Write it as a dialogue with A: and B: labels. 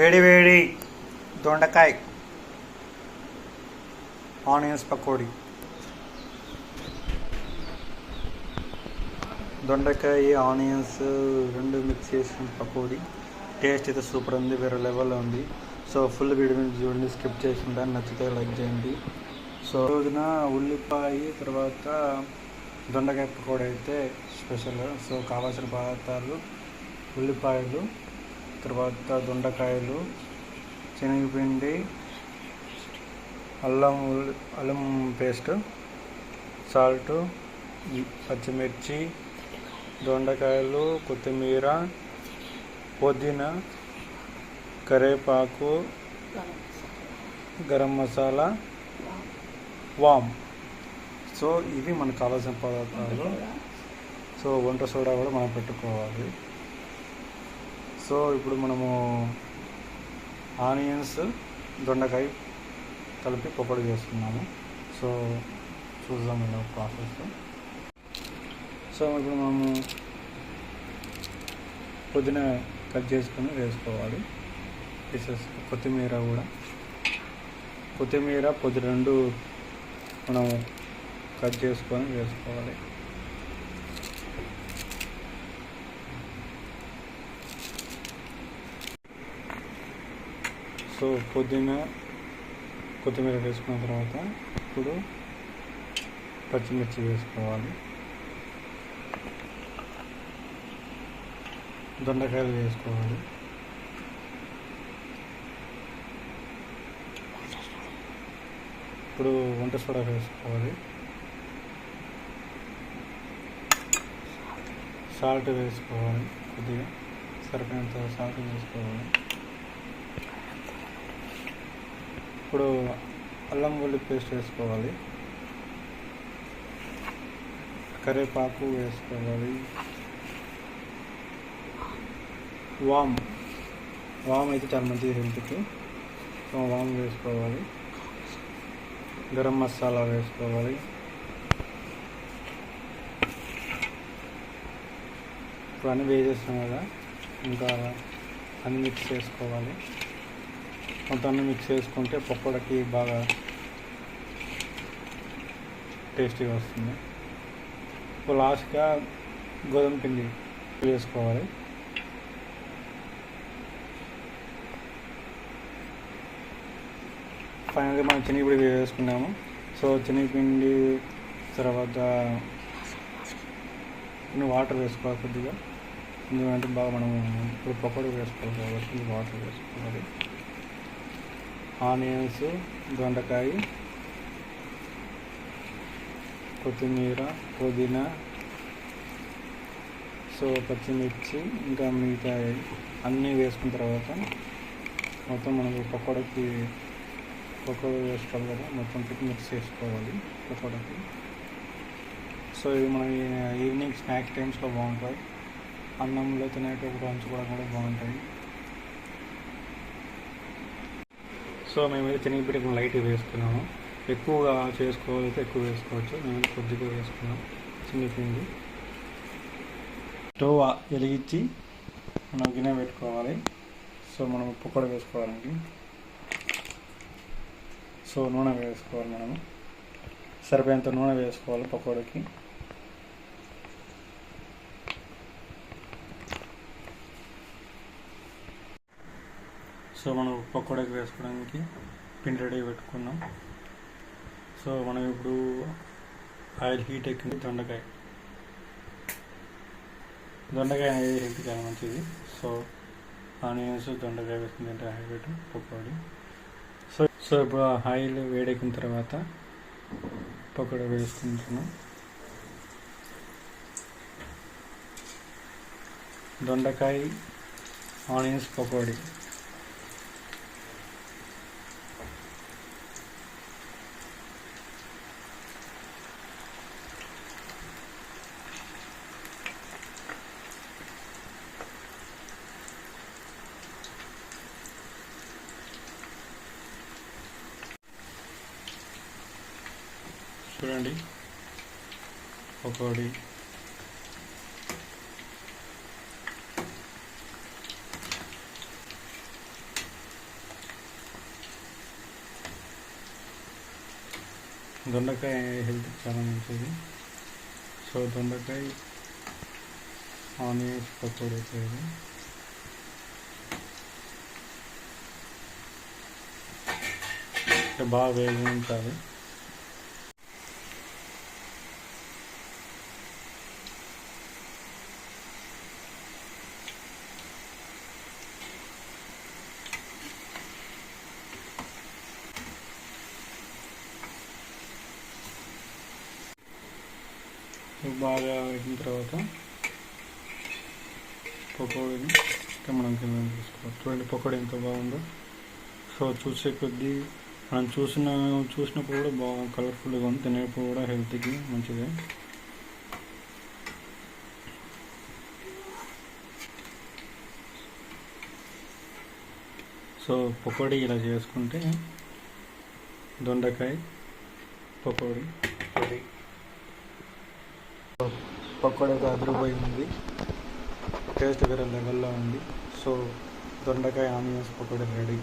A: వేడి వేడి దొండకాయ. ఆనియన్స్ పకోడీ. దొండకాయ ఆనియన్స్ రెండు మిక్స్ చేసిన పకోడీ. టేస్ట్ అయితే సూపర్ ఉంది వేరే లెవెల్లో ఉంది. సో ఫుల్ వీడియో చూడండి స్కిప్ చేసుకుంటా నచ్చితే లైక్ చేయండి. సో రోజున ఉల్లిపాయ తర్వాత దొండకాయ పకోడీ అయితే స్పెషల్. సో కావాల్సిన పదార్థాలు ఉల్లిపాయలు తర్వాత దొండకాయలు శనగపిండి అల్లం అల్లం పేస్ట్ సాల్ట్ పచ్చిమిర్చి దొండకాయలు కొత్తిమీర పుదీనా కరేపాకు గరం మసాలా వామ్. సో ఇవి మనకు కావాల్సిన పదార్థాలు. సో వంట సోడా కూడా మనం పెట్టుకోవాలి. సో ఇప్పుడు మనము ఆనియన్స్ దొండకాయ కలిపి పకోడీ చేస్తున్నాము సో చూద్దాం ఇలా ప్రాసెస్. సో ఇప్పుడు మనము పుదీనా కట్ చేసుకొని వేసుకోవాలి. పీసెస్ కొత్తిమీర కూడా. కొత్తిమీర పొద్దు రెండు మనం కట్ చేసుకొని వేసుకోవాలి. సో పుదీనా కొత్తిమీర వేసుకున్న తర్వాత ఇప్పుడు పచ్చిమిర్చి వేసుకోవాలి. దొండకాయలు వేసుకోవాలి. ఇప్పుడు వంట సోడా వేసుకోవాలి. సాల్ట్ వేసుకోవాలి కొద్దిగా. సరిపోయినంత సాల్ట్ వేసుకోవాలి. ఇప్పుడు అల్లం వెల్లుల్లి పేస్ట్ వేసుకోవాలి. కరివేపాకు వేసుకోవాలి. వామ్. వామ్ అయితే చాలా మంచిది హెల్త్కి. సో వామ్ వేసుకోవాలి. గరం మసాలా వేసుకోవాలి. ఇప్పుడు అన్నీ వేసేస్తాం కదా. ఇంకా అన్ని మిక్స్ చేసుకోవాలి. దాన్ని మిక్స్ చేసుకుంటే పకోడకి బాగా టేస్టీగా వస్తుంది. ఇప్పుడు లాస్ట్గా గోధుమ పిండి వేసుకోవాలి. ఫైనల్గా మనం శనగపిండి వేసుకున్నాము. సో శనగపిండి తర్వాత కొన్ని వాటర్ వేసుకోవాలి కొద్దిగా. ఎందుకంటే బాగా మనం ఇప్పుడు పకోడీ వేసుకోవాలి కాబట్టి వాటర్ వేసుకోవాలి. ఆనియన్స్ దొండకాయ కొత్తిమీర పుదీనా సో పచ్చిమిర్చి ఇంకా మిగతా అన్నీ వేసుకున్న తర్వాత మొత్తం మనకు పకోడకి పకోడీ వేసుకోవాలి కదా మొత్తం పెట్టి మిక్స్ చేసుకోవాలి పకోడకి. సో ఇవి మన ఈవినింగ్ స్నాక్స్ టైమ్స్లో బాగుంటాయి. అన్నంలో తినేటప్పుడు పంచుకోవడం కూడా బాగుంటాయి. సో మేమైతే శనగపిండి లైట్ వేసుకున్నాము. ఎక్కువగా చేసుకోవాలైతే ఎక్కువ వేసుకోవచ్చు. మేము కొద్దిగా వేసుకున్నాం. శనగపిండి స్టవ్ వెలిగించి మనం గిన్నె పెట్టుకోవాలి. సో మనం పకోడీ వేసుకోవాలండి. సో నూనె వేసుకోవాలి మనము సరిపోయేంత నూనె వేసుకోవాలి పకోడకి. సో మనం పకోడాకి వేసుకోవడానికి పిండి రెడీ పెట్టుకున్నాం. సో మనం ఇప్పుడు ఆయిల్ హీట్ ఎక్కింది దొండకాయ. దొండకాయ అనేది హెల్త్ చాలా మంచిది. సో ఆనియన్స్ దొండకాయ వేసుకుని తింటే హైలైట్ పకోడీ. సో సో ఇప్పుడు ఆయిల్ వేడెక్కిన తర్వాత పకోడా వేసుకుంటున్నాం. దొండకాయ ఆనియన్స్ పకోడీ. చూడండి. పకోడీ దొండకాయ హెల్త్ చాలా మంచిది సో దొండకాయ ఆనియన్స్ పకోడీ అవుతుంది బాగా వేగి ఉంచాలి బాగా వేగిన తర్వాత పకోడీని ఇంకా మనం కింద తీసుకోవాలి. చూడండి పకోడీ ఎంత బాగుందో. సో చూసే కొద్దీ మనం చూసిన చూసినప్పుడు కూడా బాగా కలర్ఫుల్గా ఉంది. తినేటప్పుడు కూడా హెల్త్కి మంచిదే. సో పకోడీ ఇలా చేసుకుంటే దొండకాయ పకోడీ పకోడ పకోడీ అయితే అదిరిపోయింది టేస్ట్ వేరే లెవెల్లో ఉంది. సో దొండకాయ ఆనియన్స్ పకోడ రెడీ.